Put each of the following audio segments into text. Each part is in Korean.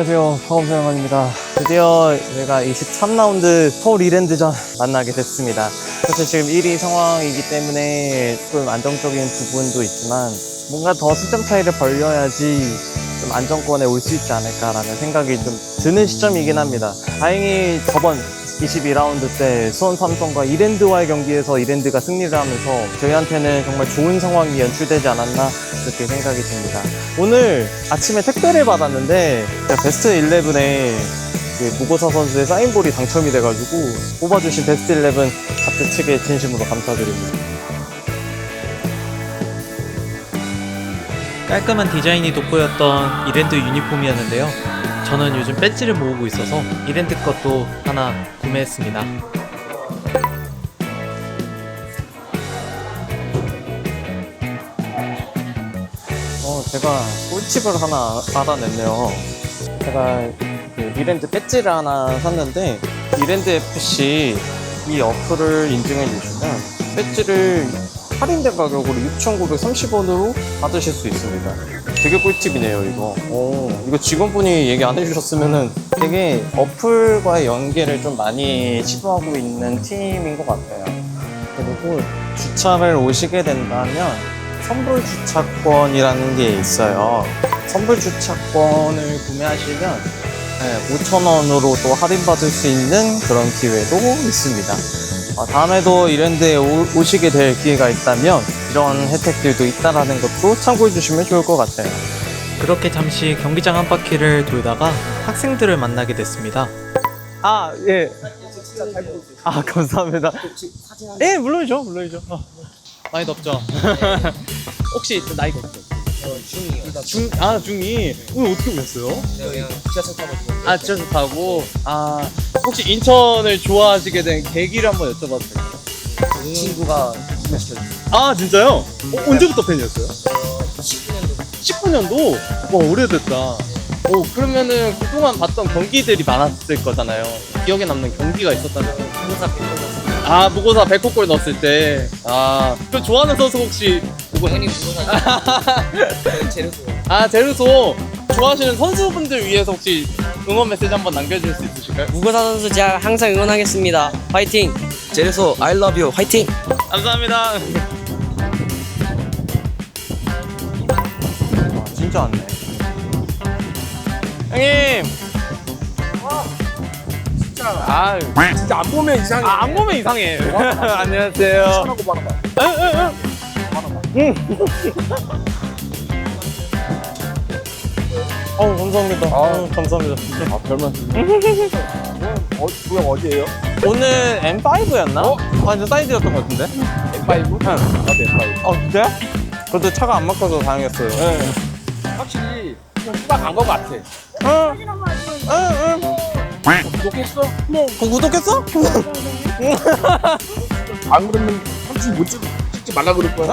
안녕하세요. 파검사영관입니다. 드디어 제가 23라운드 서울 이랜드전 만나게 됐습니다. 사실 지금 1위 상황이기 때문에 좀 안정적인 부분도 있지만 뭔가 더 승점 차이를 벌려야지 좀 안정권에 올 수 있지 않을까라는 생각이 좀 드는 시점이긴 합니다. 다행히 저번 22라운드 때 수원 삼성과 이랜드와의 경기에서 이랜드가 승리를 하면서 저희한테는 정말 좋은 상황이 연출되지 않았나 그렇게 생각이 듭니다. 오늘 아침에 택배를 받았는데 베스트 11에 그 무고사 선수의 사인볼이 당첨이 돼가지고 뽑아주신 베스트 11 자체 측에 진심으로 감사드립니다. 깔끔한 디자인이 돋보였던 이랜드 유니폼이었는데요. 저는 요즘 배지를 모으고 있어서 이랜드 것도 하나 구매했습니다. 어, 제가 꿀팁을 하나 알아냈네요. 제가 그 이랜드 배지를 하나 샀는데 이랜드 FC 이 어플을 인증해 주시면 배지를 할인된 가격으로 6,930원으로 받으실 수 있습니다. 되게 꿀팁이네요, 이거. 오, 이거 직원분이 얘기 안 해주셨으면은 되게 어플과의 연계를 좀 많이 시도하고 있는 팀인 것 같아요. 그리고 주차를 오시게 된다면 선불 주차권이라는 게 있어요. 선불 주차권을 구매하시면 5,000원으로 또 할인받을 수 있는 그런 기회도 있습니다. 어, 다음에도 이랜드에 오- 오시게 될 기회가 있다면 이런 혜택들도 있다라는 것도 참고해 주시면 좋을 것 같아요. 그렇게 잠시 경기장 한 바퀴를 돌다가 학생들을 만나게 됐습니다. 아, 예. 아, 감사합니다. 예, 물론이죠, 물론이죠. 어. 많이 덥죠? 혹시 나이가 어떻게 중이요. 중, 아, 중2. 오늘 어떻게 오셨어요? 그냥 지하철 타고. 아, 지하철 타고. 아, 혹시 인천을 좋아하시게 된 계기를 한번 여쭤봐도 될까요? 친구가 소개시켜줬어요. 아, 진짜요? 어, 언제부터 팬이었어요? 19년도 19년도? 와, 오래됐다. 오, 그러면은 그동안 봤던 경기들이 많았을 거잖아요. 기억에 남는 경기가 있었다면. 무사 팬이었어요. 아, 무고사 100골 넣었을 때. 아, 그 좋아하는 선수 혹시 누구? 당연히 무사. 제르소. 아, 제르소. 좋아하시는 선수분들 위해서 혹시 응원 메시지 한번 남겨줄 수 있으실까요? 무고사 선수 제가 항상 응원하겠습니다. 화이팅! 제르소 I love you. 화이팅. 감사합니다. 아, 진짜 왔네. 형님. 진짜. 아, 진짜 안 보면 이상해. 아, 안 보면 이상해. 안녕하세요. 하고 말아봐. 응, 응, 응. 어, 감사합니다. 어, 감사합니다. 아, 별말. 어, 구형 어디에요? 오늘 M5였나? 어? 완전 사이즈였던 것 같은데? M5? 응. 나도 M5. 어, 진짜? 그래도 차가 안 막혀서 다행이었어요. 네. 좀 후방 간것 같아. 응. 응, 응. 구독했어? 그거 구독했어? 안 그러면 삼촌 못 찍, 찍지 말라 그럴 거야.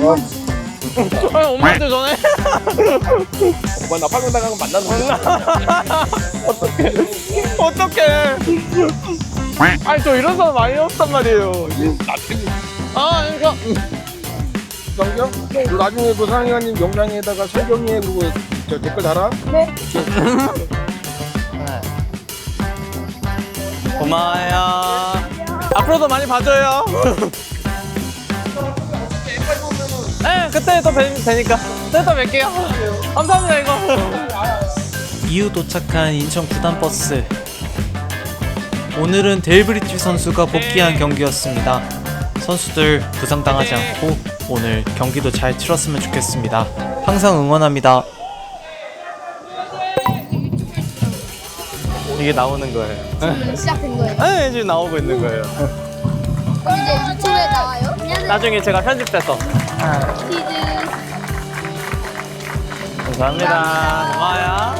어, 아니, 엄마한테 전화해. 엄마 나 팔고 나가면 만나는 거야. 어떡해. 아니, 저 이런 사람 많이 없단 말이에요. 나중에 아, 그러니까. 성경? 너 나중에 그 상희가님 영상에다가 성경이에 그거 저 댓글 달아? 고마워요. 앞으로도 많이 봐줘요. 네, 그때 또 뵈, 뵈니까. 그때 또 뵐게요. 감사합니다, 이거. 이후 도착한 인천 구단 버스. 오늘은 델브리지 선수가 복귀한 경기였습니다. 선수들 부상당하지 않고 오늘 경기도 잘 치렀으면 좋겠습니다. 항상 응원합니다. 이게 나오는 거예요. 시작된 거예요. 네, 지금 나오고 있는 거예요. 그럼 이제 유튜브에 나와요? 나중에 제가 편집돼서. 퀴즈. 감사합니다. 고마워요.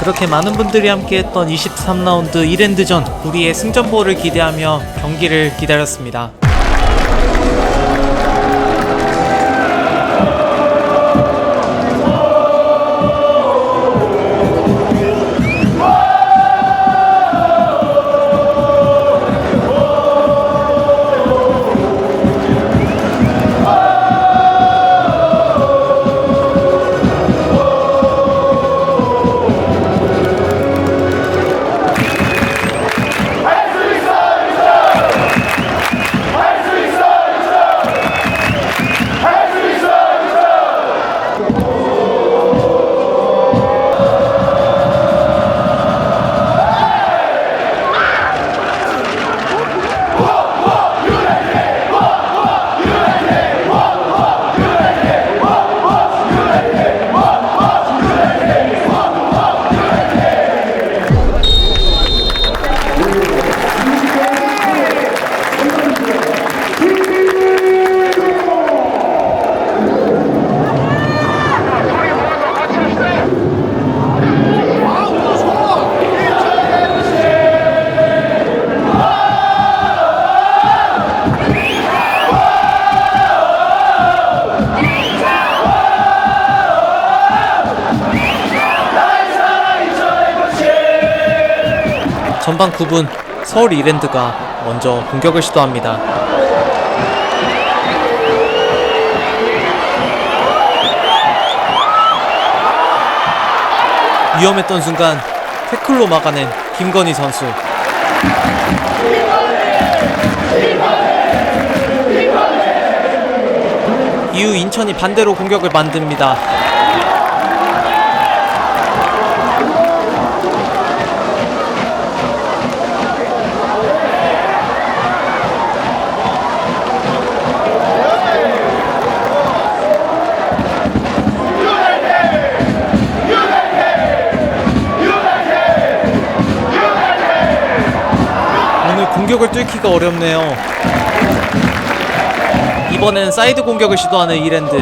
그렇게 많은 분들이 함께했던 23라운드 1엔드전 우리의 승전보를 기대하며 경기를 기다렸습니다. 전반 9분 서울 이랜드가 먼저 공격을 시도합니다. 위험했던 순간 태클로 막아낸 김건희 선수. 이후 인천이 반대로 공격을 만듭니다. 공격을 뚫기가 어렵네요. 이번엔 사이드 공격을 시도하는 이랜드.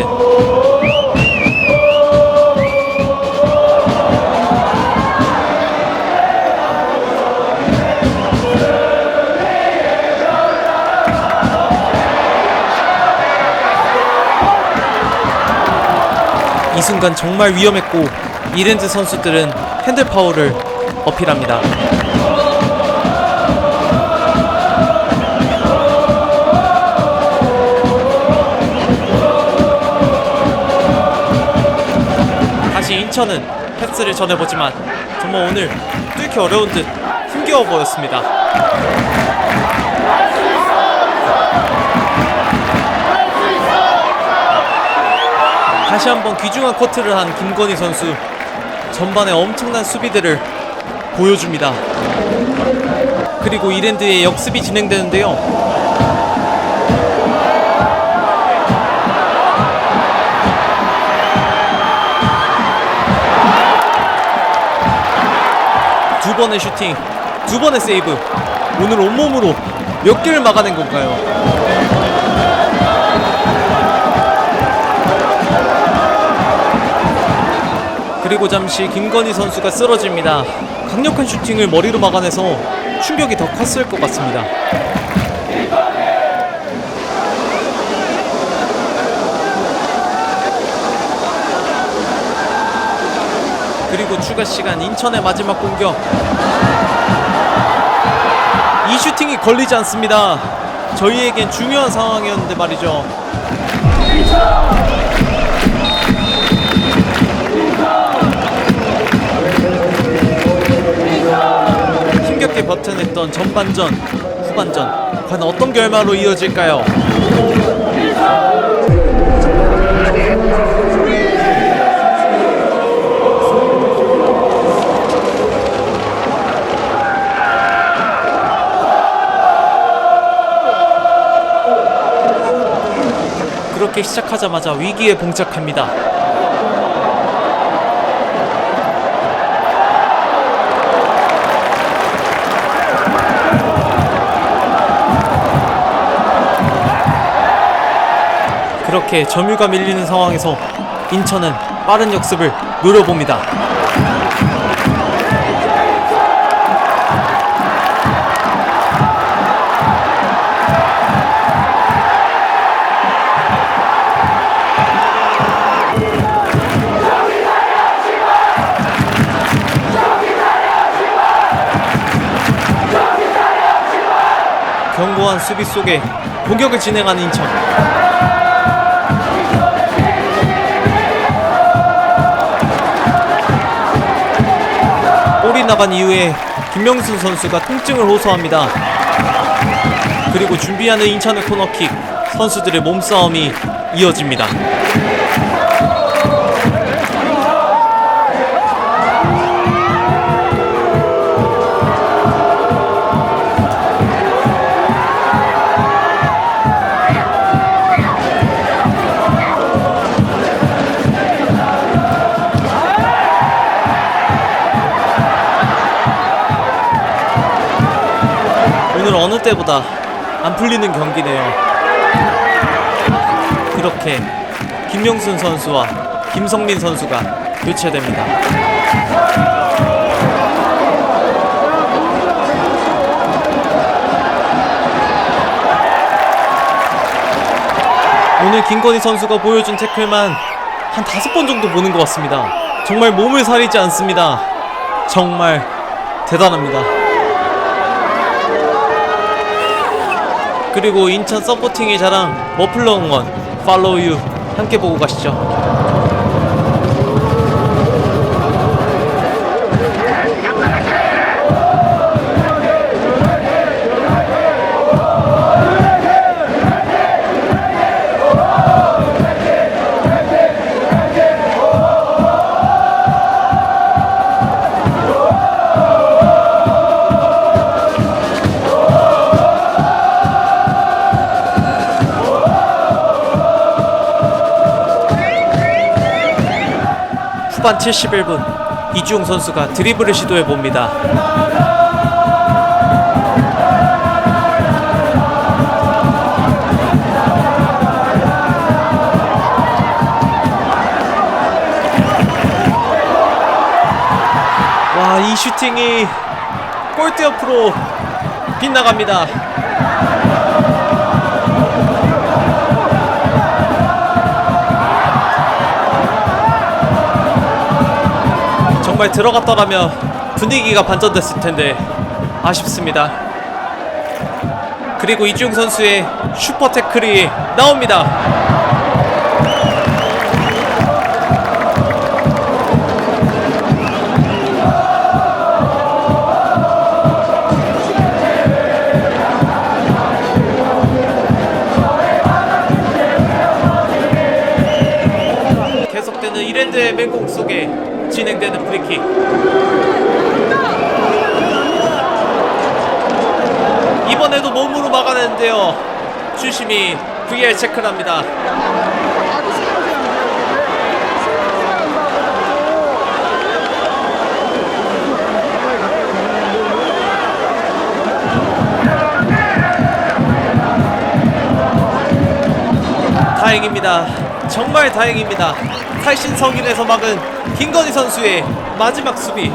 이 순간 정말 위험했고 이랜드 선수들은 핸들 파워를 어필합니다. 인천은 패스를 전해보지만 정말 오늘 뚫기 어려운 듯 힘겨워 보였습니다. 다시 한번 귀중한 커트를 한 김건희 선수 전반에 엄청난 수비들을 보여줍니다. 그리고 이랜드의 역습이 진행되는데요. 번의 슈팅, 두 번의 세이브. 오늘 온몸으로 몇 개를 막아낸 건가요? 그리고 잠시 김건희 선수가 쓰러집니다. 강력한 슈팅을 머리로 막아내서 충격이 더 컸을 것 같습니다. 그리고 추가 시간 인천의 마지막 공격. 이 슈팅이 걸리지 않습니다. 저희에겐 중요한 상황이었는데 말이죠. 힘겹게 버텨냈던 전반전, 후반전 과연 어떤 결과로 이어질까요? 그렇게 시작하자마자 위기에 봉착합니다. 그렇게 점유가 밀리는 상황에서 인천은 빠른 역습을 노려봅니다. 견고한 수비 속에 공격을 진행한 인천. 골이 나간 이후에 김명순 선수가 통증을 호소합니다. 그리고 준비하는 인천의 코너킥 선수들의 몸싸움이 이어집니다. 어느 때보다 안 풀리는 경기네요. 그렇게 김명순 선수와 김성민 선수가 교체됩니다. 오늘 김건희 선수가 보여준 태클만 한 다섯 번 정도 보는 것 같습니다. 정말 몸을 사리지 않습니다. 정말 대단합니다. 그리고 인천 서포팅의 자랑 머플러 응원 팔로우 유 함께 보고 가시죠. 후반 71분 이주용 선수가 드리블을 시도해 봅니다. 와, 이 슈팅이 골대 옆으로 빗나갑니다. 정말 들어갔더라면 분위기가 반전됐을 텐데 아쉽습니다. 그리고 이중 선수의 슈퍼 태클이 나옵니다. 몸으로 막아내는데요. 주심이 VR 체크를 합니다. 다행입니다. 정말 다행입니다. 탈신 성인에서 막은 김건희 선수의 마지막 수비.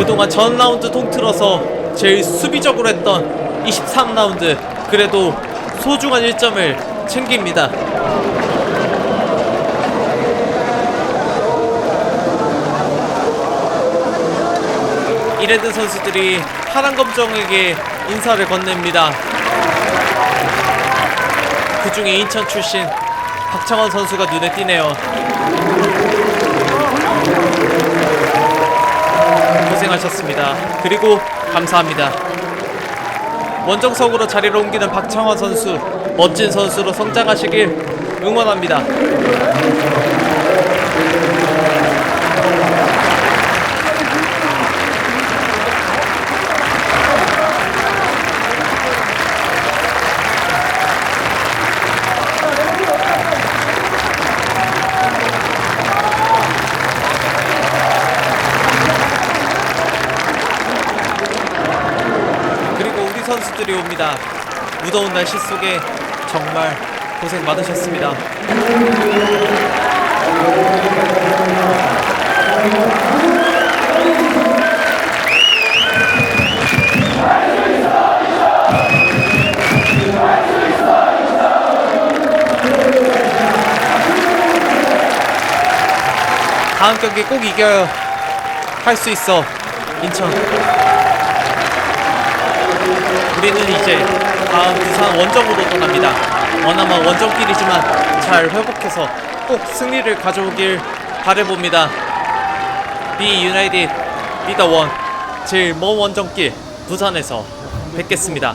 그동안 전 라운드 통틀어서 제일 수비적으로 했던 23라운드 그래도 소중한 1점을 챙깁니다. 이레드 선수들이 파란 검정에게 인사를 건넵니다. 그 중에 인천 출신 박창원 선수가 눈에 띄네요. 고생하셨습니다. 그리고 감사합니다. 원정석으로 자리를 옮기는 박창원 선수, 멋진 선수로 성장하시길 응원합니다. 선수들이 옵니다. 무더운 날씨 속에 정말 고생 많으셨습니다. 다음 경기 꼭 이겨야 할수 있어 인천. 우리는 이제 다음 부산 원정으로 떠납니다. 머나마 원정길이지만 잘 회복해서 꼭 승리를 가져오길 바래봅니다. Be United, Be the One. 제일 먼 원정길 부산에서 뵙겠습니다.